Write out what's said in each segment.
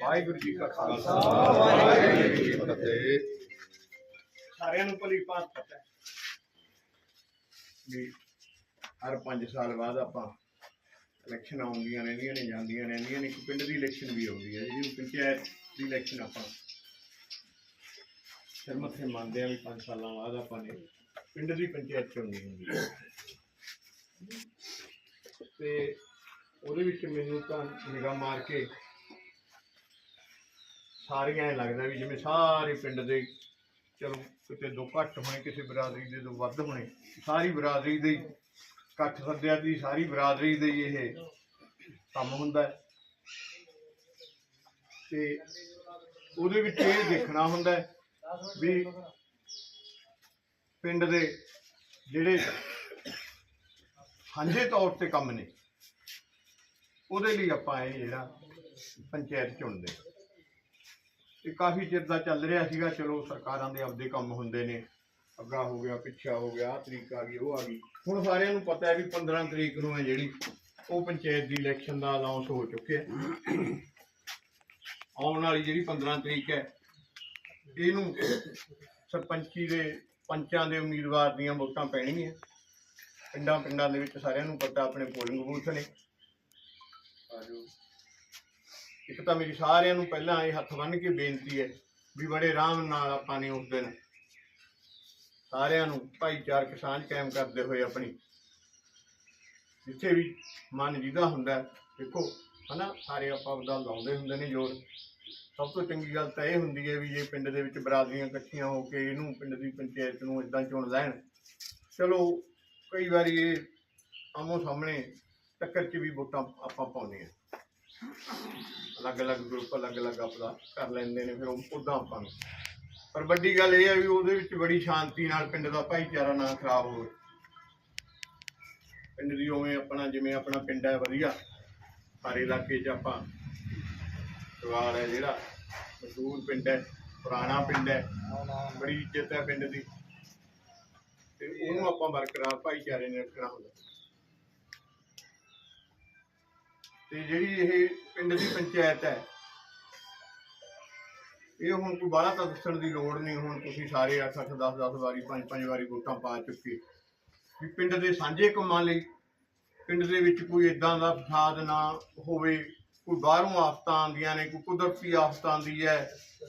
ਵਾਹਿਗੁਰੂ ਜੀ ਕਾ ਖਾਲਸਾ। ਵਾਹਿਗੁਰੂ ਜੀ ਕੀ ਫਤਿਹ ਸਾਰਿਆਂ ਨੂੰ ਭਲੀ ਭਾਂਤ ਪਤਾ ਹੈ। ਵੀ ਹਰ 5 ਸਾਲ ਬਾਅਦ ਆਪਾਂ ਇਲੈਕਸ਼ਨ ਆਉਂਦੀਆਂ ਰਹਿੰਦੀਆਂ ਨੇ, ਜਾਂਦੀਆਂ ਰਹਿੰਦੀਆਂ ਨੇ। ਇੱਕ ਪਿੰਡ ਦੀ ਇਲੈਕਸ਼ਨ ਵੀ ਆਉਂਦੀ ਹੈ, ਜਿਹਨੂੰ ਪੰਚਾਇਤ ਦੀ ਇਲੈਕਸ਼ਨ ਆਪਾਂ ਫਿਰ ਮੰਨਦੇ ਆ ਵੀ 5 ਸਾਲਾਂ ਬਾਅਦ ਆਪਾਂ ਨੇ ਪਿੰਡ ਦੀ ਪੰਚਾਇਤ ਚੁਣਨੀ ਹੁੰਦੀ ਹੈ। ਤੇ ਉਹਦੇ ਵਿੱਚ ਮੈਨੂੰ ਤਾਂ ਨਿਗਾਹ ਮਾਰ ਕੇ ਸਾਰੀਆਂ ਐਂ ਲੱਗਦਾ ਵੀ ਜਿਵੇਂ ਸਾਰੇ ਪਿੰਡ ਦੇ, ਚਲੋ ਕਿਤੇ ਦੋ ਘੱਟ ਹੋਣੇ, ਕਿਸੇ ਬਰਾਦਰੀ ਦੇ ਦੋ ਵੱਧ ਹੋਣੇ, ਸਾਰੀ ਬਰਾਦਰੀ ਦੇ ਹੀ ਇਕੱਠ ਸੱਦਿਆ ਦੀ, ਸਾਰੀ ਬਰਾਦਰੀ ਦੇ ਹੀ ਇਹ ਕੰਮ ਹੁੰਦਾ ਹੈ। ਤੇ ਉਹਦੇ ਵਿੱਚ ਇਹ ਦੇਖਣਾ ਹੁੰਦਾ ਹੈ ਵੀ ਪਿੰਡ ਦੇ ਜਿਹੜੇ ਸਾਂਝੇ ਤੌਰ ਤੇ ਕੰਮ ਨੇ, ਉਹਦੇ ਲਈ ਆਪਾਂ ਇਹ ਜਿਹੜਾ ਪੰਚਾਇਤ ਚੁਣਦੇ ਹਾਂ। ਇਹ ਕਾਫੀ ਚਿਰ ਦਾ ਚੱਲ ਰਿਹਾ ਸੀਗਾ, ਚਲੋ ਸਰਕਾਰਾਂ ਦੇ ਆਪਦੇ ਕੰਮ ਹੁੰਦੇ ਨੇ। ਅੱਗਾ ਹੋ ਗਿਆ, ਪਿੱਛਾ ਹੋ ਗਿਆ, ਆਹ ਤਰੀਕ ਆ ਗਈ, ਉਹ ਆ ਗਈ। ਹੁਣ ਸਾਰਿਆਂ ਨੂੰ ਪਤਾ ਹੈ ਵੀ 15 ਤਰੀਕ ਨੂੰ ਹੈ ਜਿਹੜੀ, ਉਹ ਪੰਚਾਇਤ ਦੀ ਇਲੈਕਸ਼ਨ ਦਾ ਅਨਾਉਂਸ ਹੋ ਚੁੱਕਿਆ ਆਉਣ ਵਾਲੀ ਜਿਹੜੀ 15 ਤਰੀਕ ਹੈ, ਇਹਨੂੰ ਸਰਪੰਚੀ ਦੇ ਪੰਚਾਂ ਦੇ ਉਮੀਦਵਾਰ ਦੀਆਂ ਵੋਟਾਂ ਪੈਣਗੀਆਂ। ਪਿੰਡਾਂ ਪਿੰਡਾਂ ਦੇ ਵਿੱਚ ਸਾਰਿਆਂ ਨੂੰ ਪਤਾ, ਆਪਣੇ ਪੋਲਿੰਗ ਬੂਥ ਨੇ। ਆਜੋ ਇੱਕ ਤਾਂ ਮੇਰੀ ਸਾਰਿਆਂ ਨੂੰ ਪਹਿਲਾਂ ਇਹ ਹੱਥ ਬੰਨ੍ਹ ਕੇ ਬੇਨਤੀ ਹੈ ਵੀ ਬੜੇ ਆਰਾਮ ਨਾਲ ਆਪਾਂ ਨੇ ਉਸ ਦਿਨ ਸਾਰਿਆਂ ਨੂੰ ਭਾਈਚਾਰਕ ਸਾਂਝ ਕਾਇਮ ਕਰਦੇ ਹੋਏ ਆਪਣੀ ਜਿੱਥੇ ਵੀ ਮਨ ਜਿਹਦਾ ਹੁੰਦਾ ਹੈ, ਦੇਖੋ ਹਨਾ ਸਾਰੇ ਆਪਾਂ ਉਹਦਾ ਲਾਉਂਦੇ ਹੁੰਦੇ ਨੇ ਜੋਰ। ਸਭ ਤੋਂ ਚੰਗੀ ਗੱਲ ਤਾਂ ਇਹ ਹੁੰਦੀ ਹੈ ਵੀ ਜੇ ਪਿੰਡ ਦੇ ਵਿੱਚ ਬਰਾਦਰੀਆਂ ਇਕੱਠੀਆਂ ਹੋ ਕੇ ਇਹਨੂੰ ਪਿੰਡ ਦੀ ਪੰਚਾਇਤ ਨੂੰ ਇਦਾਂ ਚੁਣ ਲੈਣ। ਚਲੋ ਕਈ ਵਾਰੀ ਇਹ ਆਮੋ ਸਾਹਮਣੇ ਟੱਕਰ 'ਚ ਵੀ ਵੋਟਾਂ ਆਪਾਂ ਪਾਉਂਦੇ ਆ ਅਲੱਗ-ਅਲੱਗ ਗਰੁੱਪ ਅਲੱਗ-ਅਲੱਗ ਆਪਦਾ ਕਰ ਲੈਂਦੇ ਨੇ ਫਿਰ ਉਦਾਂ ਆਪਾਂ ਨੂੰ। ਪਰ ਵੱਡੀ ਗੱਲ ਇਹ ਹੈ ਵੀ ਉਹਦੇ ਵਿੱਚ ਬੜੀ ਸ਼ਾਂਤੀ ਨਾਲ ਪਿੰਡ ਦਾ ਭਾਈਚਾਰਾ ਨਾ ਖਰਾਬ ਹੋਵੇ। ਪਿੰਡ ਦੀ ਉਵੇਂ ਆਪਣਾ, ਜਿਵੇਂ ਆਪਣਾ ਪਿੰਡ ਹੈ ਵਧੀਆ, ਸਾਰੇ ਇਲਾਕੇ 'ਚ ਆਪਾਂ ਸਵਾਲ ਹੈ ਜਿਹੜਾ, ਮਸ਼ਹੂਰ ਪਿੰਡ ਹੈ, ਪੁਰਾਣਾ ਪਿੰਡ ਹੈ, ਬੜੀ ਇੱਜ਼ਤ ਹੈ ਪਿੰਡ ਦੀ। ਤੇ ਉਹਨੂੰ ਆਪਾਂ ਬਰਕਰਾਰ, ਭਾਈਚਾਰੇ ਨੇ ਰੱਖਣਾ ਹੁੰਦਾ। ਤੇ ਜਿਹੜੀ ਇਹ ਪਿੰਡ ਦੀ ਪੰਚਾਇਤ ਹੈ, ਇਹ ਹੁਣ ਕੋਈ ਬਾਹਲਾ ਤਾਂ ਦੱਸਣ ਦੀ ਲੋੜ ਨਹੀਂ, ਹੁਣ ਤੁਸੀਂ ਸਾਰੇ 8 8 10 10 ਵਾਰੀ 5 5 ਵਾਰੀ ਵੋਟਾਂ ਪਾ ਚੁੱਕੇ। ਵੀ ਪਿੰਡ ਦੇ ਸਾਂਝੇ ਕੰਮਾਂ ਲਈ, ਪਿੰਡ ਦੇ ਵਿੱਚ ਕੋਈ ਇਦਾਂ ਦਾ ਫਸਾਦ ਨਾ ਹੋਵੇ, ਕੋਈ ਬਾਹਰੋਂ ਆਫਤਾਂ ਆਉਂਦੀਆਂ ਨੇ, ਕੋਈ ਕੁਦਰਤੀ ਆਫਤ ਆਉਂਦੀ ਹੈ,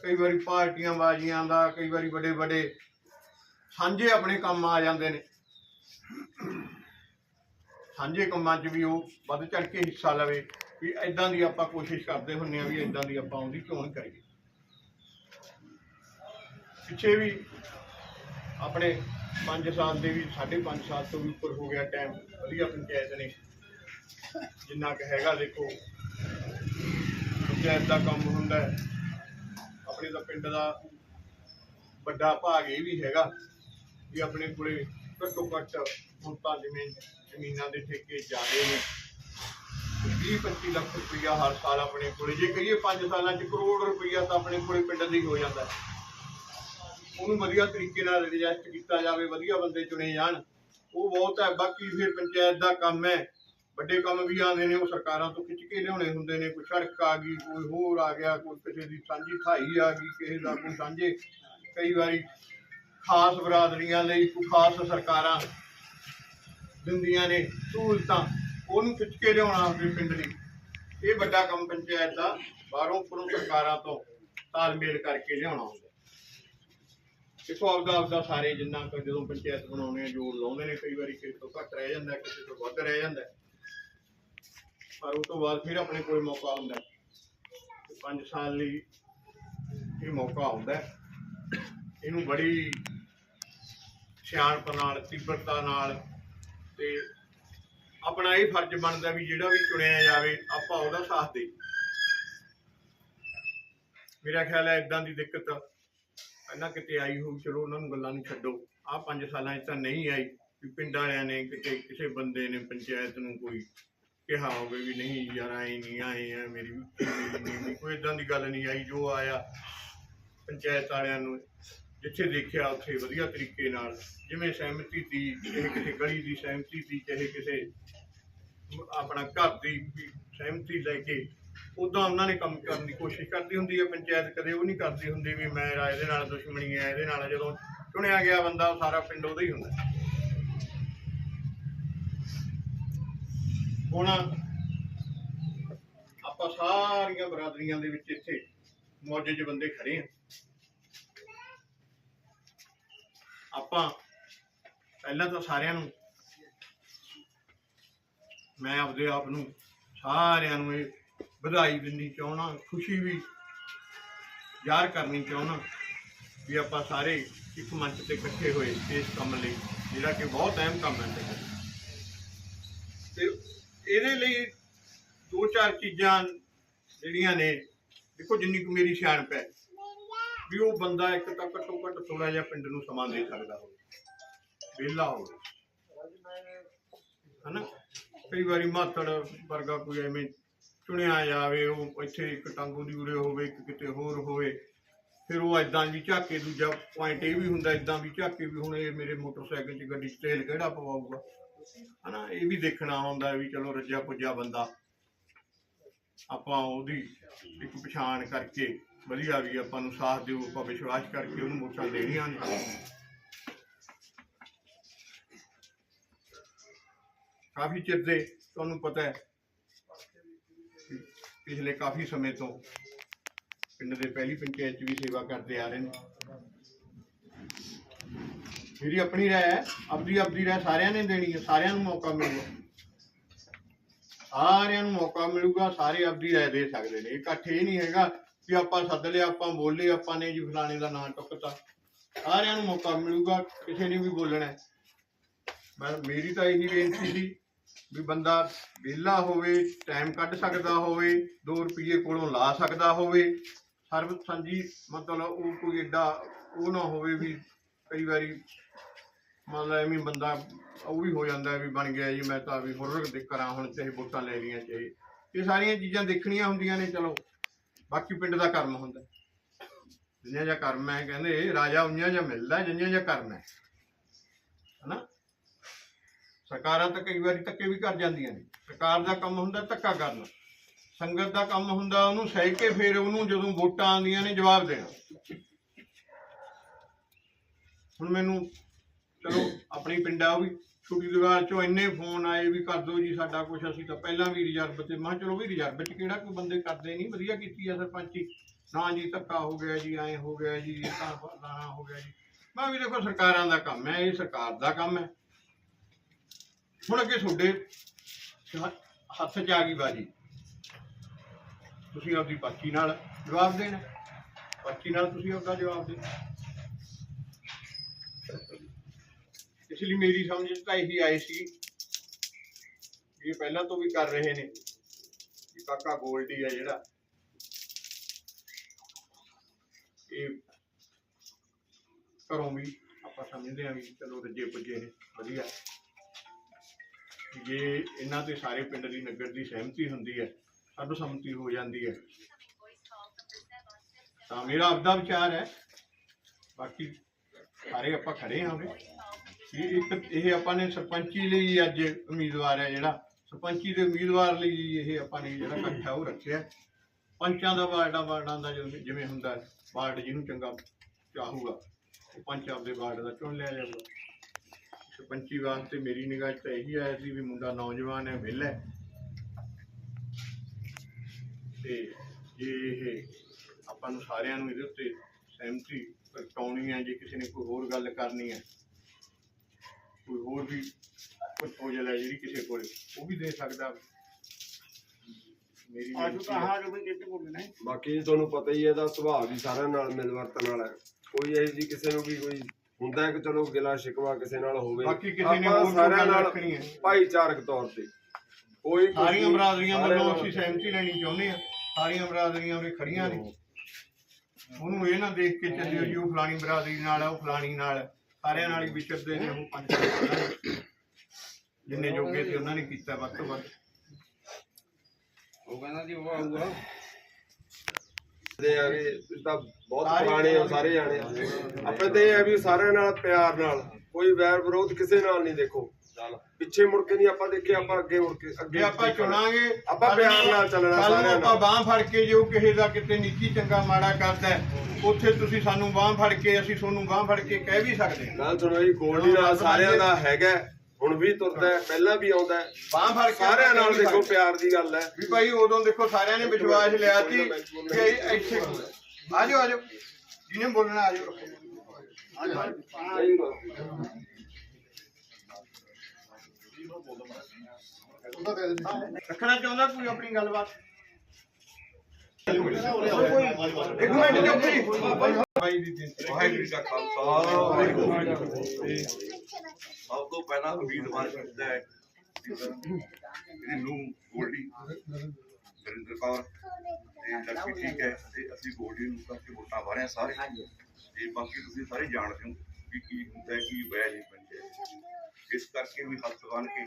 ਕਈ ਵਾਰੀ ਪਾਰਟੀਆਂ ਬਾਜ਼ੀਆਂ ਦਾ, ਕਈ ਵਾਰੀ ਵੱਡੇ ਵੱਡੇ ਸਾਂਝੇ ਆਪਣੇ ਕੰਮ ਆ ਜਾਂਦੇ ਨੇ। ਸਾਂਝੇ ਕੰਮਾਂ 'ਚ ਵੀ ਉਹ ਵੱਧ ਚੜ ਕੇ ਹਿੱਸਾ ਲਵੇ ਵੀ ਇਦਾਂ ਦੀ ਆਪਾਂ ਕੋਸ਼ਿਸ਼ ਕਰਦੇ ਹੁੰਨੇ ਆ ਵੀ ਇਦਾਂ ਦੀ ਆਪਾਂ ਉਹਦੀ ਚੋਣ ਕਰੀਏ। ਪਿੱਛੇ ਵੀ ਆਪਣੇ 5 ਸਾਲ ਦੇ ਵੀ 5.5 ਸਾਲ ਤੋਂ ਵੀ ਉੱਪਰ ਹੋ ਗਿਆ ਟਾਈਮ ਵਧੀਆ ਪੰਚਾਇਤ ਨੇ। ਜਿੰਨਾ ਕੁ ਹੈਗਾ ਦੇਖੋ, ਪੰਚਾਇਤ ਦਾ ਕੰਮ ਹੁੰਦਾ ਹੈ। ਆਪਣੇ ਦਾ ਪਿੰਡ ਦਾ ਵੱਡਾ ਭਾਗ ਇਹ ਵੀ ਹੈਗਾ ਵੀ ਆਪਣੇ ਕੋਲੇ ਘੱਟੋ ਘੱਟ ਹੁਣ ਤਾਂ ਜਿਵੇਂ ਜ਼ਮੀਨਾਂ ਦੇ ਠੇਕੇ ਜ਼ਿਆਦੇ ਨੇ। 20-25 ਲੱਖ ਰੁਪਈਆ ਹਰ ਸਾਲ ਆਪਣੇ ਕੋਲੇ। ਜੇ ਕਹੀਏ 5 ਸਾਲਾਂ 'ਚ ਕਰੋੜ ਰੁਪਈਆ ਤਾਂ ਆਪਣੇ ਕੋਲੇ ਪਿੰਡ ਦੇ ਹੀ ਹੋ। ਜਾਂਦਾ ਉਹਨੂੰ ਵਧੀਆ ਤਰੀਕੇ ਨਾਲ ਐਡਜਸਟ ਕੀਤਾ ਜਾਵੇ, ਵਧੀਆ ਬੰਦੇ ਚੁਣੇ ਜਾਣ। ਉਹ ਬਹੁਤ ਹੈ, ਬਾਕੀ ਫਿਰ ਪੰਚਾਇਤ ਦਾ ਕੰਮ ਹੈ। ਵੱਡੇ ਕੰਮ ਵੀ ਆਉਂਦੇ ਨੇ, ਉਹ ਸਰਕਾਰਾਂ ਤੋਂ ਖਿੱਚ ਕੇ ਲਿਆਉਣੇ ਹੁੰਦੇ ਨੇ। ਕੋਈ ਸੜਕ ਆ ਗਈ, ਕੋਈ ਹੋਰ ਆ ਗਿਆ, ਕੋਈ ਕਿਸੇ ਦੀ ਸਾਂਝੀ ਥਾਈ ਆ ਗਈ, ਕਿਸੇ ਦਾ ਕੋਈ ਸਾਂਝੇ। ਕਈ ਵਾਰੀ ਖਾਸ ਬਰਾਦਰੀਆਂ ਲਈ, ਕੋਈ ਖਾਸ ਸਰਕਾਰਾਂ ਦਿੰਦੀਆਂ ਨੇ ਸਹੂਲਤਾਂ, ਉਹਨੂੰ ਖਿੱਚ ਕੇ ਲਿਆਉਣਾ ਆਪਣੇ ਪਿੰਡ ਲਈ ਇਹ ਵੱਡਾ ਕੰਮ ਪੰਚਾਇਤ ਦਾ, ਬਾਹਰੋਂ ਉੱਪਰੋਂ ਸਰਕਾਰਾਂ ਤੋਂ ਤਾਲਮੇਲ ਕਰਕੇ ਲਿਆਉਣਾ ਹੁੰਦਾ। ਦੇਖੋ, ਆਪਦਾ ਆਪਦਾ ਸਾਰੇ ਜਿੰਨਾ ਕੁ ਜਦੋਂ ਪੰਚਾਇਤ ਬਣਾਉਣੇ ਆ, ਜੋਰ ਲਾਉਂਦੇ ਨੇ, ਕਈ ਵਾਰੀ ਕਿਸੇ ਤੋਂ ਘੱਟ ਰਹਿ ਜਾਂਦਾ, ਕਿਸੇ ਤੋਂ ਵੱਧ ਰਹਿ ਜਾਂਦਾ। ਪਰ ਉਸ ਤੋਂ ਬਾਅਦ ਫਿਰ ਆਪਣੇ ਕੋਲ ਮੌਕਾ ਹੁੰਦਾ। ਪੰਜ ਸਾਲ ਲਈ ਇਹ ਮੌਕਾ ਹੁੰਦਾ। ਇਹਨੂੰ ਬੜੀ ਸਿਆਣਪ ਨਾਲ, ਤੀਬਰਤਾ ਨਾਲ ਤੇ ਆਪਣਾ ਇਹ ਫਰਜ਼ ਬਣਦਾ ਵੀ ਜਿਹੜਾ ਵੀ ਚੁਣਿਆ ਜਾਵੇ, ਆਪਾਂ ਉਹਦਾ ਸਾਥ ਦੇਈਏ। ਮੇਰਾ ਖਿਆਲ ਹੈ ਇਦਾਂ ਦੀ ਦਿੱਕਤ ਪਹਿਲਾਂ ਕਿਤੇ ਆਈ ਹੋਊ, ਚਲੋ ਉਹਨਾਂ ਨੂੰ ਗੱਲਾਂ ਨੂੰ ਛੱਡੋ। ਆਹ 5 ਸਾਲਾਂ 'ਚ ਤਾਂ ਨਹੀਂ ਆਈ ਵੀ ਪਿੰਡ ਵਾਲਿਆਂ ਨੇ ਕਿਤੇ ਕਿਸੇ ਬੰਦੇ ਨੇ, ਪੰਚਾਇਤ ਨੂੰ ਕੋਈ ਕਿਹਾ ਹੋਵੇ ਵੀ ਨਹੀਂ ਯਾਰ ਆਏ ਨਹੀਂ ਆਏ ਆ ਮੇਰੀ ਕੋਈ ਇਦਾਂ ਦੀ ਗੱਲ ਨਹੀਂ ਆਈ, ਜੋ ਆਇਆ ਪੰਚਾਇਤ ਵਾਲਿਆਂ ਨੂੰ। ਜਿੱਥੇ ਦੇਖਿਆ ਉੱਥੇ ਵਧੀਆ ਤਰੀਕੇ ਨਾਲ, ਜਿਵੇਂ ਸਹਿਮਤੀ ਸੀ ਚਾਹੇ ਕਿਸੇ ਗਲੀ ਦੀ ਸਹਿਮਤੀ ਦੀ ਚਾਹੇ ਕਿਸੇ ਆਪਣਾ ਘਰ ਦੀ ਸਹਿਮਤੀ ਲੈ ਕੇ ਉਦਾਂ ਉਹਨਾਂ ਨੇ ਕੰਮ ਕਰਨ ਦੀ ਕੋਸ਼ਿਸ਼ ਕਰਦੀ ਹੁੰਦੀ ਹੈ ਪੰਚਾਇਤ ਕਦੇ ਉਹ ਨਹੀਂ ਕਰਦੀ ਹੁੰਦੀ ਵੀ ਮੈਂ ਇਹਦੇ ਨਾਲ ਦੁਸ਼ਮਣੀ ਹੈ ਇਹਦੇ ਨਾਲ ਜਦੋਂ ਚੁਣਿਆ ਗਿਆ ਬੰਦਾ, ਉਹ ਸਾਰਾ ਪਿੰਡ ਉਹਦਾ ਹੀ ਹੁੰਦਾ। ਹੁਣ ਆਪਾਂ ਸਾਰੀਆਂ ਬਰਾਦਰੀਆਂ ਦੇ ਵਿੱਚ ਇੱਥੇ ਮੌਜੇ 'ਚ ਬੰਦੇ ਖੜੇ ਆ। ਆਪਾਂ ਪਹਿਲਾਂ ਤਾਂ ਸਾਰਿਆਂ ਨੂੰ, ਮੈਂ ਆਪਦੇ ਆਪ ਨੂੰ ਸਾਰਿਆਂ ਨੂੰ ਇਹ ਵਧਾਈ ਦਿੰਦੀ ਚਾਹਣਾ ਖੁਸ਼ੀ ਵੀ ਜ਼ਾਹਰ ਕਰਨੀ ਚਾਹਣਾ ਵੀ ਆਪਾਂ ਸਾਰੇ ਇੱਕ ਮੰਚ ਤੇ ਇਕੱਠੇ ਹੋਏ ਇਸ ਕੰਮ ਲਈ, ਜਿਹੜਾ ਕਿ ਬਹੁਤ ਅਹਿਮ ਕੰਮ ਹੈ। ਤੇ ਇਹਦੇ ਲਈ ਦੋ ਚਾਰ ਚੀਜ਼ਾਂ ਜਿਹੜੀਆਂ ਨੇ, ਦੇਖੋ ਜਿੰਨੀ ਕੁ ਮੇਰੀ ਸਿਆਣਪ ਹੈ ਵੀ ਉਹ ਬੰਦਾ ਇੱਕ ਤਾਂ ਘੱਟੋ ਘੱਟ ਥੋੜਾ ਜਿਹਾ ਪਿੰਡ ਨੂੰ ਸਮਾਂ ਦੇ ਸਕਦਾ ਹੋਵੇ। ਵਿਹਲਾ ਹੋਵੇ। ਹਨਾ? ਕਈ ਵਾਰੀ ਮਾਤੜ ਵਰਗਾ ਕੋਈ ਐਵੇਂ ਚੁਣਿਆ ਜਾਵੇ, ਉਹ ਇੱਥੇ ਇੱਕ ਟਾਂਗੂ ਦੀ ਉਰੇ ਹੋਵੇ, ਇੱਕ ਕਿਤੇ ਹੋਰ ਹੋਵੇ। ਫਿਰ ਉਹ ਐਦਾਂ ਵੀ ਝਾਕੇ, ਦੂਜਾ ਪੁਆਇੰਟ ਇਹ ਵੀ ਹੁੰਦਾ ਐਦਾਂ ਵੀ ਝਾਕੇ ਵੀ ਹੁਣ ਇਹ ਮੇਰੇ ਮੋਟਰਸਾਈਕਲ 'ਚ ਗੱਡੀ 'ਚ ਤੇਲ ਕਿਹੜਾ ਪਵਾਊਗਾ? ਹਨਾ? ਇਹ ਵੀ ਦੇਖਣਾ ਹੁੰਦਾ ਵੀ ਚਲੋ ਰੱਜਾ ਪੁੱਜਾ ਬੰਦਾ ਆਪਾਂ ਉਹਦੀ ਇੱਕ ਪਛਾਣ ਕਰਕੇ ਵਧੀਆ ਵੀ ਆਪਾਂ ਨੂੰ ਸਾਥ ਦਿਓ, ਆਪਾਂ ਵਿਸ਼ਵਾਸ ਕਰਕੇ ਉਹਨੂੰ ਵੋਟਾਂ ਦੇਣੀਆਂ ਨੇ। ਕਾਫੀ ਚਿਰ ਦੇ, ਤੁਹਾਨੂੰ ਪਤਾ ਹੈ, ਪਿਛਲੇ ਕਾਫੀ ਸਮੇਂ ਤੋਂ ਪਿੰਡ ਦੇ ਪਹਿਲੀ ਪੰਚਾਇਤ 'ਚ ਵੀ ਸੇਵਾ ਕਰਦੇ ਆ ਰਹੇ ਨੇ। ਮੇਰੀ ਆਪਣੀ ਰਾਏ ਹੈ, ਆਪਦੀ ਆਪਦੀ ਰਾਏ ਸਾਰਿਆਂ ਨੇ ਦੇਣੀ ਹੈ, ਸਾਰਿਆਂ ਨੂੰ ਮੌਕਾ ਮਿਲੂਗਾ। ਸਾਰਿਆਂ ਨੂੰ ਮੌਕਾ ਮਿਲੂਗਾ, ਸਾਰੇ ਆਪਦੀ ਰਾਏ ਦੇ ਸਕਦੇ ਨੇ। ਇਕੱਠ ਇਹ ਨਹੀਂ ਹੈਗਾ। ਕਿ ਆਪਾਂ ਸੱਦ ਲਿਆ, ਆਪਾਂ ਬੋਲੇ ਆਪਾਂ ਨੇ ਜੀ ਫਲਾਣੇ ਦਾ ਨਾਂ ਟੁੱਕਤਾ ਸਾਰਿਆਂ ਨੂੰ ਮੌਕਾ ਮਿਲੂਗਾ, ਕਿਸੇ ਨੇ ਵੀ ਬੋਲਣਾ। ਮੈਂ, ਮੇਰੀ ਤਾਂ ਇਹੀ ਬੇਨਤੀ ਸੀ ਵੀ ਬੰਦਾ ਵਿਹਲਾ ਹੋਵੇ ਟਾਈਮ ਕੱਢ ਸਕਦਾ ਹੋਵੇ 2 ਰੁਪਏ ਕੋਲੋਂ ਲਾ ਸਕਦਾ ਹੋਵੇ। ਸਰਬ ਸਾਂਝੀ ਮਤਲਬ ਉਹ ਕੋਈ ਏਡਾ ਉਹ ਨਾ ਹੋਵੇ ਵੀ ਕਈ ਵਾਰੀ ਮਤਲਬ ਐਵੇਂ ਬੰਦਾ ਉਹ ਵੀ ਹੋ ਜਾਂਦਾ ਵੀ ਬਣ ਗਿਆ ਜੀ, ਮੈਂ ਤਾਂ ਵੀ ਹੋਰ ਦੇ ਕਰਾਂ ਹੁਣ ਤੇ ਵੋਟਾਂ ਲੈ ਲਈਆਂ, ਚਾਹੀ। ਇਹ ਸਾਰੀਆਂ ਚੀਜ਼ਾਂ ਦੇਖਣੀਆਂ ਹੁੰਦੀਆਂ ਨੇ, ਚਲੋ। ਬਾਕੀ ਪਿੰਡ ਦਾ ਕਰਮ ਹੁੰਦਾ। ਜਿੰਨਾ ਜਿਹਾ ਕਰਮ ਹੈ, ਕਹਿੰਦੇ ਰਾਜਾ ਉੰਨਾ ਜਿਹਾ ਮਿਲਦਾ ਜਿੰਨਾ ਜਿਹਾ ਕਰਮ ਹੈ। ਹਨਾ? ਸਰਕਾਰਾਂ ਤਾਂ ਕਈ ਵਾਰੀ ਧੱਕੇ ਵੀ ਕਰ ਜਾਂਦੀਆਂ ਨੇ। ਸਰਕਾਰ ਦਾ ਕੰਮ ਹੁੰਦਾ ਧੱਕਾ ਕਰਨਾ। ਸੰਗਤ ਦਾ ਕੰਮ ਹੁੰਦਾ ਉਹਨੂੰ ਸਹਿ ਕੇ ਫਿਰ ਉਹਨੂੰ ਜਦੋਂ ਵੋਟਾਂ ਆਉਂਦੀਆਂ ਨੇ ਜਵਾਬ ਦੇਣਾ। ਹੁਣ ਮੈਨੂੰ, ਚਲੋ, ਆਪਣੀ ਪਿੰਡਾ ਉਹ ਵੀ। ਛੋਟੀ ਦੁਕਾਨ ਚੋਂ ਇੰਨੇ ਫੋਨ ਆਏ ਵੀ ਕਰ ਦਿਓ ਜੀ, ਸਾਡਾ ਕੁਝ ਅਸੀਂ ਤਾਂ ਪਹਿਲਾਂ ਵੀ ਰਿਜ਼ਰਵ ਤੇ, ਮੈਂ ਕਿਹਾ ਚਲੋ ਵੀ ਰਿਜ਼ਰਵ ਚ ਕਿਹੜਾ ਕੋਈ ਬੰਦੇ ਕਰਦੇ ਨਹੀਂ, ਵਧੀਆ ਕੀਤੀ ਆ ਸਰਪੰਚੀ ਨਾ ਜੀ, ਧੱਕਾ ਹੋ ਗਿਆ ਜੀ, ਐਂ ਹੋ ਗਿਆ ਜੀ, ਇਹ ਤਾਂ ਫਲਾਣਾ ਹੋ ਗਿਆ ਜੀ। ਮੈਂ ਵੀ ਦੇਖੋ ਸਰਕਾਰਾਂ ਦਾ ਕੰਮ ਹੈ, ਇਹ ਸਰਕਾਰ ਦਾ ਕੰਮ ਹੈ। ਹੁਣ ਅੱਗੇ ਤੁਹਾਡੇ ਹੱਥ 'ਚ ਆ ਗਈ ਬਾਜੀ। ਤੁਸੀਂ ਆਪਦੀ ਪਰਚੀ ਨਾਲ ਜਵਾਬ ਦੇਣਾ। ਪਰਚੀ ਨਾਲ ਤੁਸੀਂ ਆਪਦਾ ਜਵਾਬ ਦੇ ਇਸ ਲਈ ਮੇਰੀ ਸਮਝ ਤਾਂ ਇਹੀ ਆਈ ਸੀ ਇਹ ਪਹਿਲਾਂ ਤੋਂ ਵੀ ਕਰ ਰਹੇ ਨੇ। ਕਿ ਕਾਕਾ ਗੋਲਡੀ ਆ ਜਿਹੜਾ। ਇਹ ਘਰੋਂ ਵੀ ਆਪਾਂ ਸਮਝਦੇ ਹਾਂ ਵੀ ਚਲੋ ਰੱਜੇ ਪੁੱਜੇ ਨੇ, ਵਧੀਆ। ਜੇ ਇਹਨਾਂ ਤੇ ਸਾਰੇ ਪਿੰਡ ਦੀ ਨਗਰ ਦੀ ਸਹਿਮਤੀ ਹੁੰਦੀ ਹੈ, ਸਰਬਸੰਮਤੀ ਹੋ ਜਾਂਦੀ ਹੈ, ਤਾਂ ਮੇਰਾ ਆਪਦਾ ਵਿਚਾਰ ਹੈ। ਬਾਕੀ ਸਾਰੇ ਆਪਾਂ ਖੜੇ ਹਾਂ ਵੀ ਇਹ ਇੱਕ ਇਹ ਆਪਾਂ ਨੇ ਸਰਪੰਚੀ ਲਈ ਅੱਜ ਉਮੀਦਵਾਰ ਹੈ ਜਿਹੜਾ। ਸਰਪੰਚੀ ਦੇ ਉਮੀਦਵਾਰ ਲਈ ਇਹ ਆਪਾਂ ਨੇ ਜਿਹੜਾ ਇਕੱਠਾ ਉਹ ਰੱਖਿਆ। ਪੰਚਾਂ ਦਾ ਵਾਰਡਾਂ ਵਾਰਡਾਂ ਦਾ ਜਿਵੇਂ ਹੁੰਦਾ, ਵਾਰਡ ਜਿਹਨੂੰ ਚੰਗਾ ਚਾਹੂਗਾ, ਉਹ ਪੰਚ ਆਪਦੇ ਵਾਰਡ ਦਾ ਚੁਣ ਲਿਆ ਜਾਊਗਾ ਸਰਪੰਚੀ ਵਾਸਤੇ ਮੇਰੀ ਨਿਗਾਹ 'ਚ ਤਾਂ ਇਹੀ ਆਇਆ ਸੀ ਵੀ ਮੁੰਡਾ ਨੌਜਵਾਨ ਹੈ, ਵਿਹਲਾ ਤੇ ਜੇ ਇਹ ਆਪਾਂ ਨੂੰ ਸਾਰਿਆਂ ਨੂੰ ਇਹਦੇ ਉੱਤੇ ਸਹਿਮਤੀ ਪ੍ਰਗਟਾਉਣੀ ਹੈ, ਜੇ ਕਿਸੇ ਨੇ ਕੋਈ ਹੋਰ ਗੱਲ ਕਰਨੀ ਹੈ ਕੋਈ ਹੋਰ ਵੀ ਪ੍ਰਪੋਜ਼ਲ ਹੈ ਜਿਹੜੀ ਕਿਸੇ ਕੋਲ ਉਹ ਵੀ ਦੇ ਸਕਦਾ। ਮੇਰੀ ਬੇਨਤੀ ਹੈ। ਬਾਕੀ ਤੁਹਾਨੂੰ ਪਤਾ ਹੀ ਹੈ ਇਹਦਾ ਸੁਭਾਅ ਵੀ ਸਾਰਿਆਂ ਨਾਲ ਮਿਲ ਵਰਤਣ ਵਾਲਾ ਹੈ। ਕੋਈ ਇਹ ਜੀ ਕਿਸੇ ਨੂੰ ਵੀ ਕੋਈ ਹੁੰਦਾ ਹੈ ਕਿ ਚਲੋ ਗਿਲਾ ਸ਼ਿਕਵਾ ਕਿਸੇ ਨਾਲ ਹੋਵੇ। ਬਾਕੀ ਕਿਸੇ ਨੇ ਆਪਾਂ ਹੋਰ ਸਾਰਿਆਂ ਨਾਲ ਰੱਖਣੀ ਹੈ। ਭਾਈਚਾਰਕ ਤੌਰ ਤੇ ਕੋਈ ਸਾਰੀਆਂ ਬਰਾਦਰੀਆਂ ਵੱਲੋਂ ਅਸੀਂ ਸਹਿਮਤੀ ਲੈਣੀ ਚਾਹੁੰਦੇ ਹਾਂ। ਸਾਰੀਆਂ ਬਰਾਦਰੀਆਂ ਉਰੇ ਖੜੀਆਂ ਨੇ। ਉਹਨੂੰ ਇਹ ਨਾ ਦੇਖ ਕੇ ਚੱਲਿਓ ਜੀ ਉਹ ਫਲਾਣੀ ਬਰਾਦਰੀ ਨਾਲ ਆ ਉਹ ਫਲਾਣੀ ਨਾਲ ਆ। ਸਾਰਿਆਂ ਨਾਲ ਹੀ ਵਿਚਰਦੇ ਨੇ ਉਹ ਪੰਜ ਜਿੰਨੇ ਜੋਗੇ ਤੇ ਉਹਨਾਂ ਨੇ ਕੀਤਾ ਵੱਧ ਤੋਂ ਵੱਧ। ਉਹ ਕਹਿੰਦਾ ਜੀ ਉਹ ਆਊਗਾ। ਦੇ ਆਗੇ ਤਾਂ ਬਹੁਤ ਸਾਰੇ ਪੁਰਾਣੇ ਹੋ ਸਾਰੇ ਜਾਣੇ। ਆਪਣੇ ਤੇ ਇਹ ਹੈ ਵੀ ਸਾਰਿਆਂ ਨਾਲ ਪਿਆਰ ਨਾਲ ਕੋਈ ਵੈਰ ਵਿਰੋਧ ਕਿਸੇ ਨਾਲ ਨਹੀਂ ਦੇਖੋ। ਪਿੱਛੇ ਮੁੜ ਕੇ ਨਹੀਂ ਆਪਾਂ ਦੇਖੇ ਆਪਾਂ ਅੱਗੇ ਮੁੜ ਕੇ ਅੱਗੇ ਜੇ ਆਪਾਂ। ਚੁਣਾਂਗੇ ਆਪਾਂ ਪਿਆਰ ਨਾਲ ਚੱਲਣਾ ਕੱਲ੍ਹ ਨੂੰ ਸਾਰਿਆਂ ਆਪਾਂ ਨਾਲ। ਬਾਹ ਫੜ ਕੇ ਜੋ ਕਿਸੇ ਦਾ ਕਿਤੇ ਨਿੱਜੀ ਚੰਗਾ ਮਾੜਾ ਕਰਦਾ ਹੈ, ਉੱਥੇ ਤੁਸੀਂ ਸਾਨੂੰ ਬਾਹ ਫੜ ਕੇ ਅਸੀਂ ਤੁਹਾਨੂੰ ਬਾਹ ਫੜ ਕੇ ਕਹਿ ਵੀ ਸਕਦੇ ਹਾਂ। ਨਾਲ ਸੁਣੋ ਜੀ ਗੋਲਡੀ ਨਾਲ ਸਾਰਿਆਂ ਦਾ ਹੈਗਾ ਹੈ, ਹੁਣ ਵੀ ਤੁਰਦਾ ਹੈ, ਪਹਿਲਾਂ ਵੀ ਆਉਂਦਾ ਹੈ। ਬਾਹ ਫੜ ਕੇ ਸਾਰਿਆਂ ਨਾਲ ਵੀ ਦੇਖੋ ਸਕਦੇ ਪਿਆਰ ਦੀ ਗੱਲ ਹੈ। ਵੀ ਭਾਈ ਉਦੋਂ ਦੇਖੋ ਸਾਰਿਆਂ ਨੇ ਵਿਸ਼ਵਾਸ ਲਿਆ ਸੀ ਕਿ ਇੱਥੇ ਆ ਜਾਓ ਆ ਜਾਓ ਜਿਹਨੇ ਬੋਲਣਾ ਆ ਜਾਓ ਰੱਖਣਾ ਚਾਹੁੰਦਾ ਕੋਈ ਆਪਣੀ ਗੱਲਬਾਤ? ਇੱਕ ਮਿੰਟ ਚੁੱਪ ਜੀ। ਭਾਈ ਦੀ ਬੇਨਤੀ ਵਾਹਿਗੁਰੂ ਜੀ ਕਾ ਖਾਲਸਾ ਵਾਹਿਗੁਰੂ ਜੀ ਕੀ ਫਤਿਹ। ਸਭ ਤੋਂ ਪਹਿਲਾਂ ਉਮੀਦਵਾਰ ਕਰਦਾ ਹੈ। ਇਹਦੀ ਨੂੰ ਗੋਲਡੀ ਨਰਿੰਦਰ ਕੌਰ ਤੇ ਲੜਕੀ ਠੀਕ ਹੈ ਤੇ ਅਸੀਂ ਗੋਲਡੀ ਨੂੰ ਕਰਕੇ ਵੋਟਾਂ ਵਾਰਿਆ ਸਾਰੇ। ਤੇ ਬਾਕੀ ਤੁਸੀਂ ਸਾਰੇ ਜਾਣਦੇ ਹੋ ਕਿ ਕੀ ਹੁੰਦਾ ਕੀ ਪੰਚਾਇਤ ਇਸ ਕਰਕੇ ਵੀ ਹੱਥ ਬੰਨ ਕੇ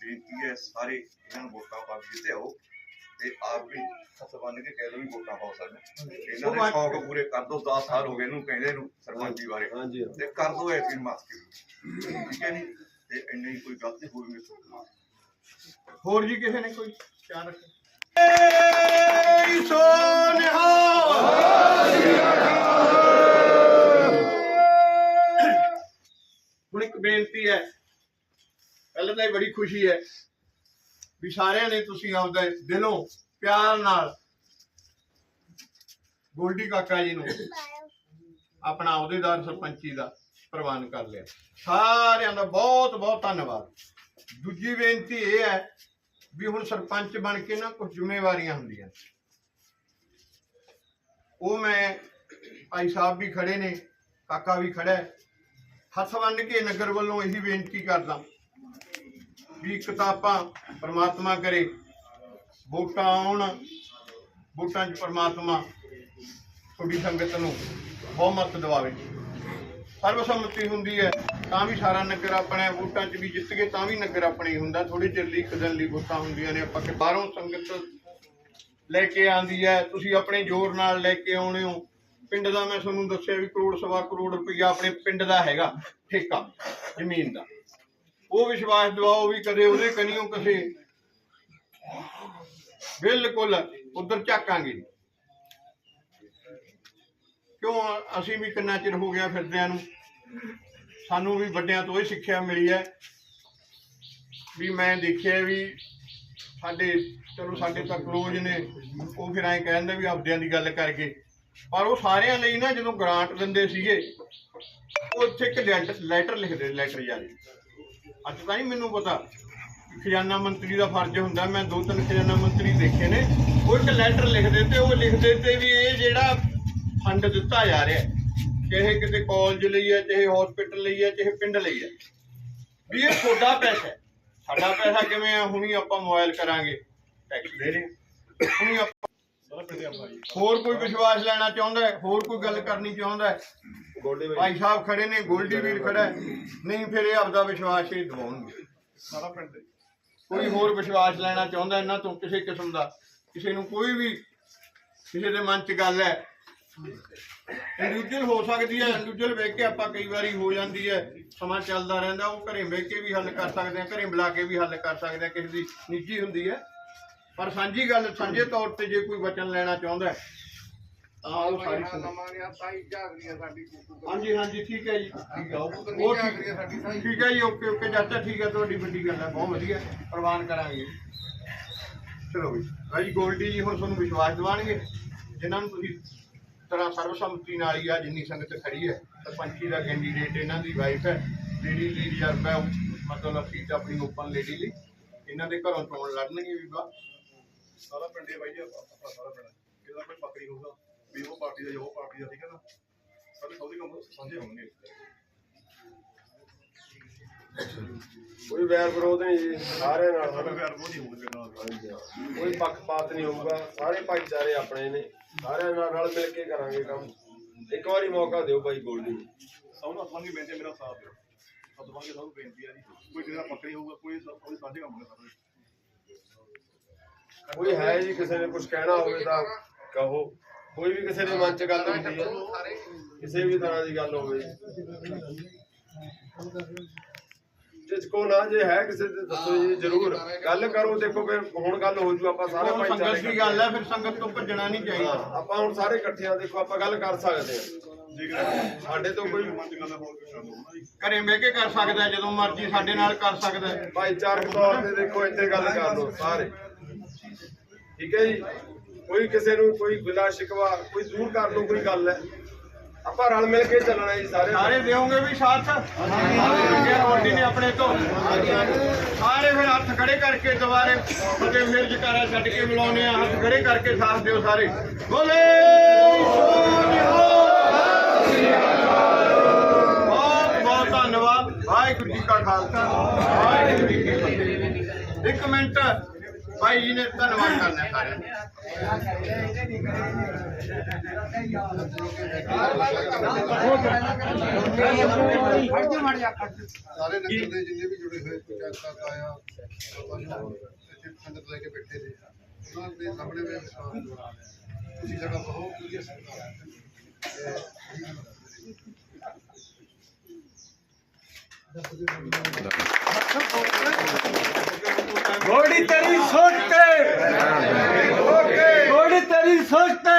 ਬੇਨਤੀ ਹੈ ਸਾਰੇ ਇਹਨਾਂ ਨੂੰ ਵੋਟਾਂ ਪਾ ਕੇ ਜਿੱਤੇ ਆਓ ਤੇ ਆਪ ਵੀ ਹੱਥ ਬੰਨ ਕੇ ਕਹਿ ਦੋ ਵੀ ਵੋਟਾਂ ਪਾਓ ਸਾਨੂੰ ਇਹਨਾਂ ਦੇ ਸ਼ੌਕ ਪੂਰੇ ਕਰ ਦੋ 10 ਸਾਲ ਹੋ ਗਏ ਇਹਨੂੰ ਕਹਿੰਦੇ ਨੂੰ ਸਰਪੰਚੀ ਬਾਰੇ। ਤੇ ਕਰ ਦੋ ਐਸੀ ਮਾਸਕ ਠੀਕ ਹੈ ਨਹੀਂ ਤੇ ਇੰਨੀ ਹੀ ਕੋਈ ਗਲਤੀ ਹੋਈ ਮੇਰੇ ਤੋਂ ਹੋਰ ਜੀ ਕਿਸੇ ਨੇ ਕੋਈ ਚਾਰ ਏ ਸੋਨਿਹਾ ਹੁਣ ਇੱਕ ਬੇਨਤੀ ਹੈ ਪਹਿਲਾਂ ਤਾਂ ਇਹ ਬੜੀ ਖੁਸ਼ੀ ਹੈ ਵੀ ਸਾਰਿਆਂ ਨੇ ਤੁਸੀਂ ਆਪਦੇ ਦਿਲੋਂ ਪਿਆਰ ਨਾਲ ਗੋਲਡੀ ਕਾਕਾ ਜੀ ਨੂੰ ਆਪਣਾ ਅਹੁਦੇਦਾਰ ਸਰਪੰਚੀ ਦਾ ਪ੍ਰਵਾਨ ਕਰ ਲਿਆ। ਸਾਰਿਆਂ ਦਾ ਬਹੁਤ ਬਹੁਤ ਧੰਨਵਾਦ। ਦੂਜੀ ਬੇਨਤੀ ਇਹ ਹੈ ਵੀ ਹੁਣ ਸਰਪੰਚ ਬਣ ਕੇ ਨਾ ਕੁਝ ਜ਼ਿੰਮੇਵਾਰੀਆਂ ਹੁੰਦੀਆਂ। ਉਹ ਮੈਂ ਭਾਈ ਸਾਹਿਬ ਵੀ ਖੜੇ ਨੇ, ਕਾਕਾ ਵੀ ਖੜਾ ਹੈ। ਹੱਥ ਵੰਡ ਕੇ ਨਗਰ ਵੱਲੋਂ ਇਹੀ ਬੇਨਤੀ ਕਰਦਾ। ਵੀ ਇੱਕ ਤਾਂ ਆਪਾਂ ਪਰਮਾਤਮਾ ਕਰੇ, ਵੋਟਾਂ ਆਉਣ, ਵੋਟਾਂ 'ਚ ਪ੍ਰਮਾਤਮਾ ਤੁਹਾਡੀ ਸੰਗਤ ਨੂੰ ਬਹੁਮਤ ਦਿਵਾਵੇ। ਸਰਬਸੰਮਤੀ ਹੁੰਦੀ ਹੈ, ਤਾਂ ਵੀ ਸਾਰਾ ਨਗਰ ਆਪਣੇ ਵੋਟਾਂ 'ਚ ਵੀ ਜਿੱਤ ਗਏ ਤਾਂ ਵੀ ਨਗਰ ਆਪਣੇ ਹੀ ਹੁੰਦਾ। ਥੋੜੀ ਚਿਰ ਲਈ ਇੱਕ ਲਈ ਵੋਟਾਂ ਹੁੰਦੀਆਂ ਨੇ, ਆਪਾਂ ਕਿ ਬਾਹਰੋਂ ਸੰਗਤ ਲੈ ਕੇ ਆਂਦੀ ਹੈ, ਤੁਸੀਂ ਆਪਣੇ ਜ਼ੋਰ ਨਾਲ ਲੈ ਕੇ ਆਉਣੇ ਹੋ। ਪਿੰਡ ਦਾ ਮੈਂ ਤੁਹਾਨੂੰ ਦੱਸਿਆ ਵੀ ਕਰੋੜ ਸਵਾ ਕਰੋੜ ਰੁਪਈਆ ਆਪਣੇ ਪਿੰਡ ਦਾ ਹੈਗਾ ਠੇਕਾ, ਜ਼ਮੀਨ ਦਾ। ਉਹ ਵਿਸ਼ਵਾਸ ਦਿਵਾਓ ਵੀ ਕਦੇ ਉਹਦੇ ਕਨੀਓ ਕਿਸੇ। ਬਿਲਕੁਲ, ਉਧਰ ਝਾਕਾਂਗੇ। ਕਿਉਂ? ਅਸੀਂ ਵੀ ਕਿੰਨਾ ਚਿਰ ਹੋ ਗਿਆ ਫਿਰਦਿਆਂ ਨੂੰ। ਸਾਨੂੰ ਵੀ ਵੱਡਿਆਂ ਤੋਂ ਇਹ ਸਿੱਖਿਆ ਮਿਲੀ ਹੈ ਵੀ ਮੈਂ ਦੇਖਿਆ ਵੀ ਸਾਡੇ, ਚਲੋ ਸਾਡੇ ਤਾਂ ਕਲੋਜ ਨੇ, ਉਹ ਫਿਰ ਐਂ ਕਹਿੰਦੇ ਵੀ ਆਪਦਿਆਂ ਦੀ ਗੱਲ ਕਰਕੇ। ਪਰ ਉਹ ਸਾਰਿਆਂ ਲਈ ਨਾ ਜਦੋਂ ਗ੍ਰਾਂਟ ਦਿੰਦੇ ਸੀਗੇ ਉਹ ਉੱਥੇ ਇੱਕ ਲੈਟਰ ਲੈਟਰ ਲਿਖਦੇ ਲੈਟਰ ਜਾਰੀ ਅੱਜ ਤਾਂ ਨਹੀਂ ਮੈਨੂੰ ਪਤਾ। ਖਜ਼ਾਨਾ ਮੰਤਰੀ ਦਾ ਫਰਜ਼ ਹੁੰਦਾ, ਮੈਂ ਦੋ ਤਿੰਨ ਖਜ਼ਾਨਾ ਮੰਤਰੀ ਦੇਖੇ ਨੇ। ਉਹ ਇੱਕ ਲੈਟਰ ਲਿਖਦੇ ਤੇ ਉਹ ਲਿਖਦੇ ਤੇ ਵੀ ਇਹ ਜਿਹੜਾ ਫੰਡ ਦਿੱਤਾ ਜਾ ਰਿਹਾ ਚਾਹੇ ਕਿਤੇ ਕਾਲਜ ਲਈ ਹੈ, ਚਾਹੇ ਹਸਪੀਟਲ ਲਈ ਹੈ, ਚਾਹੇ ਪਿੰਡ ਲਈ ਹੈ। ਵੀ ਇਹ ਤੁਹਾਡਾ ਪੈਸਾ ਹੈ। ਸਾਡਾ ਪੈਸਾ ਕਿਵੇਂ ਆ ਹੁਣੀ ਆਪਾਂ ਮੋਬਾਈਲ ਕਰਾਂਗੇ। ਟੈਕਸ ਦੇ ਰਹੇ ਹੁਣੀ ਆਪਾਂ ਹੋਰ ਕੋਈ ਵਿਸ਼ਵਾਸ ਲੈਣਾ ਚਾਹੁੰਦਾ ਹੈ? ਹੋਰ ਕੋਈ ਗੱਲ ਕਰਨੀ ਚਾਹੁੰਦਾ ਹੈ? ਭਾਈ ਸਾਹਿਬ ਖੜੇ ਨੇ ਗੋਲਡੀ ਵੀਰ ਖੜਾ ਹੈ। ਨਹੀਂ ਫਿਰ ਇਹ ਆਪਦਾ ਵਿਸ਼ਵਾਸ ਹੀ ਦਿਵਾਉਣਗੇ। ਸਾਰਾ ਪਿੰਡ ਕੋਈ ਹੋਰ ਵਿਸ਼ਵਾਸ ਲੈਣਾ ਚਾਹੁੰਦਾ ਇਹਨਾਂ ਤੋਂ ਕਿਸੇ ਕਿਸਮ ਦਾ? ਕਿਸੇ ਨੂੰ ਕੋਈ ਵੀ ਕਿਸੇ ਦੇ ਮਨ 'ਚ ਗੱਲ ਹੈ। ਇੰਡੀਵਿਜੂਅਲ ਹੋ ਸਕਦੀ ਹੈ ਇੰਡੀਵਿਜੂਅਲ ਵੇਖ ਕੇ ਆਪਾਂ ਕਈ ਵਾਰੀ ਹੋ ਜਾਂਦੀ ਹੈ। ਸਮਾਂ ਚੱਲਦਾ ਰਹਿੰਦਾ ਉਹ ਘਰੇ ਵੇਖ ਕੇ ਵੀ ਹੱਲ ਕਰ ਸਕਦੇ ਆ ਘਰੇ ਬੁਲਾ ਕੇ ਵੀ ਹੱਲ ਕਰ ਸਕਦੇ ਆ ਕਿਸੇ ਦੀ ਨਿੱਜੀ ਹੁੰਦੀ ਹੈ। ਪਰ ਸਾਂਝੀ ਗੱਲ ਸਾਂਝੇ ਤੌਰ ਤੇ ਜੇ ਕੋਈ ਵਚਨ ਲੈਣਾ ਚਾਹੁੰਦਾ ਹੈ ਉਹ ਸਾਰੀ ਹਾਂਜੀ ਹਾਂਜੀ ਠੀਕ ਹੈ ਜੀ। ਠੀਕ ਹੈ ਉਹ ਉਹ ਠੀਕ ਠੀਕ ਹੈ ਜੀ ਓਕੇ ਓਕੇ ਚਾਚਾ ਠੀਕ ਹੈ ਤੁਹਾਡੀ ਵੱਡੀ ਗੱਲ ਹੈ ਬਹੁਤ ਵਧੀਆ। ਪ੍ਰਵਾਨ ਕਰਾਂਗੇ। ਚਲੋ ਵੀ। ਭਾਈ ਗੋਲਡੀ ਜੀ ਹੁਣ ਤੁਹਾਨੂੰ ਵਿਸ਼ਵਾਸ ਦਿਵਾਣਗੇ ਜਿਨ੍ਹਾਂ ਨੂੰ ਤੁਸੀਂ ਤਰ੍ਹਾਂ ਸਰਬਸੰਮਤੀ ਨਾਲ ਹੀ ਆ ਜਿੰਨੀ ਸੰਗਤ ਖੜੀ ਹੈ ਸਰਪੰਚੀ ਦਾ ਕੈਂਡੀਡੇਟ ਇਹਨਾਂ ਦੀ ਵਾਈਫ ਹੈ ਲੇਡੀ ਲਈ ਰਿਜ਼ਰਵ ਹੈ ਉਹ ਮਤਲਬ ਸੀਟ ਆਪਣੀ ਓਪਨ ਲੇਡੀ ਲਈ। ਇਹਨਾਂ ਦੇ ਘਰੋਂ ਚੋਣ ਲੜਨਗੇ ਵੀ ਬਾ ਸਾਰਾ ਪਿੰਡ ਬਾਈ ਜੀ ਆਪਾਂ ਸਾਰਾ ਪਿੰਡ ਇਹਦਾ ਕੋਈ ਬੱਕਰੀ ਹੋਊਗਾ। ਵੀ ਉਹ ਪਾਰਟੀ ਦਾ ਜੋ ਪਾਰਟੀ ਦਾ ਠੀਕ ਹੈ ਨਾ? ਸਾਡੇ ਸਭ ਦੇ ਕੰਮ ਸਾਂਝੇ ਹੋਣਗੇ ਕੋਈ ਵੈਰ ਵਿਰੋਧ ਨਹੀਂ ਜੀ ਸਾਰਿਆਂ ਨਾਲ ਸਾਡਾ ਪਿਆਰ ਬਹੁਤ ਹੀ ਹੋਊਗਾ ਹਾਂਜੀ ਹਾਂ। ਕੋਈ ਪੱਖਪਾਤ ਨਹੀਂ ਹੋਊਗਾ ਸਾਰੇ ਭਾਈਚਾਰੇ ਆਪਣੇ ਨੇ ਸਾਰਿਆਂ ਨਾਲ ਰਲ ਮਿਲ ਕੇ ਕਰਾਂਗੇ ਕੰਮ। ਇੱਕ ਵਾਰੀ ਮੌਕਾ ਦਿਓ ਭਾਈ ਗੋਲਡੀ ਨੂੰ। ਸਭ ਨੂੰ ਆਪਾਂ ਨੂੰ ਬੇਨਤੀ ਹੈ, ਮੇਰਾ ਸਾਥ ਦਿਓ। ਸਭ ਤੋਂ ਸਭ ਨੂੰ ਬੇਨਤੀ ਹੈ ਜੀ। ਕੋਈ ਕਿਸੇ ਦਾ ਪੱਕੜੀ ਹੋਊਗਾ ਕੋਈ ਸਭ ਕੋਈ ਸਾਂਝੇ ਕੰਮ ਹੋਣਗੇ ਸਾਰੇ ਕੋਈ ਹੈ ਜੀ ਕਿਸੇ ਨੇ ਕੁਝ ਕਹਿਣਾ ਹੋਵੇ ਤਾਂ ਕਹੋ। ਕੋਈ ਵੀ ਕਿਸੇ ਦੇ ਮਨ 'ਚ ਗੱਲ ਹੁੰਦੀ ਹੈ। ਕਿਸੇ ਵੀ ਤਰ੍ਹਾਂ ਦੀ ਗੱਲ ਹੋਵੇ। ਝਿਜਕੋ ਨਾ ਜੇ ਹੈ ਕਿਸੇ ਦੇ ਦੱਸੋ ਜੀ ਜ਼ਰੂਰ। ਗੱਲ ਕਰੋ ਦੇਖੋ ਫਿਰ ਹੁਣ ਗੱਲ ਹੋ ਜੂ ਆਪਾਂ ਸਾਰੇ ਉਹ ਸੰਗਤ ਭਾਈਚਾਰੇ ਦੀ ਗੱਲ ਹੈ ਫਿਰ ਸੰਗਤ ਤੋਂ ਭੱਜਣਾ ਨਹੀਂ ਚਾਹੀਦਾ। ਆਪਾਂ ਹੁਣ ਸਾਰੇ ਇਕੱਠੇ ਆ ਦੇਖੋ ਆਪਾਂ ਗੱਲ ਕਰ ਸਕਦੇ ਹਾਂ। ਸਾਡੇ ਤੋਂ ਕੋਈ ਘਰੇ ਬਹਿ ਕੇ ਕਰ ਸਕਦਾ ਜਦੋਂ ਮਰਜ਼ੀ ਸਾਡੇ ਨਾਲ ਕਰ ਸਕਦਾ। ਭਾਈਚਾਰਕ ਤੌਰ ਤੇ ਦੇਖੋ ਇੱਥੇ ਗੱਲ ਕਰ ਲਓ ਸਾਰੇ। ਠੀਕ ਹੈ ਜੀ? ਕੋਈ ਕਿਸੇ ਨੂੰ ਕੋਈ ਗਿਲਾ ਸ਼ਿਕਵਾ ਕੋਈ ਦੂਰ ਕਰ ਲਓ ਕੋਈ ਗੱਲ ਹੈ। ਆਪਾਂ ਰਲ ਮਿਲ ਕੇ ਚੱਲਣਾ ਜੀ ਸਾਰੇ। ਸਾਰੇ ਦਿਓਗੇ ਵੀ ਸਾਥ? ਰੋਟੀ ਨੇ ਆਪਣੇ ਤੋਂ। ਸਾਰੇ ਫਿਰ ਹੱਥ ਖੜੇ ਕਰਕੇ ਦੁਬਾਰੇ ਫਤਿਹ ਫਿਰ ਜਕਾਰਾ ਛੱਡ ਕੇ ਬੁਲਾਉਨੇ ਆ। ਹੱਥ ਖੜੇ ਕਰਕੇ ਸਾਥ ਦਿਓ ਸਾਰੇ। ਬੋਲੇ ਬਹੁਤ ਬਹੁਤ ਧੰਨਵਾਦ। ਵਾਹਿਗੁਰੂ ਜੀ ਕਾ ਖਾਲਸਾ। ਵਾਹਿਗੁਰੂ ਜੀ ਕੀ ਫਤਿਹ। ਇੱਕ ਮਿੰਟ ਭਾਈ ਜੀ ਨੇ ਧੰਨਵਾਦ ਕਰਨਾ ਹੈ ਸਾਰਿਆਂ ਦਾ ਸਾਰੇ ਨਗਰ ਦੇ ਜਿੰਨੇ ਵੀ ਜੁੜੇ ਹੋਏ ਪੰਚਾਇਤ ਆਇਆ ਇੱਥੇ ਸੰਗਤ ਲੈ ਕੇ ਬੈਠੇ ਨੇ। ਉਹਨਾਂ ਦੇ ਸਾਹਮਣੇ ਮੈਂ ਵਿਸ਼ਵਾਸ ਤੁਸੀਂ ਸਾਡਾ ਬਹੁਤ ਵਧੀਆ ਸਰਕਾਰ ਹੈ घोड़ी तेरी सोचते घोड़ी तेरी सोचते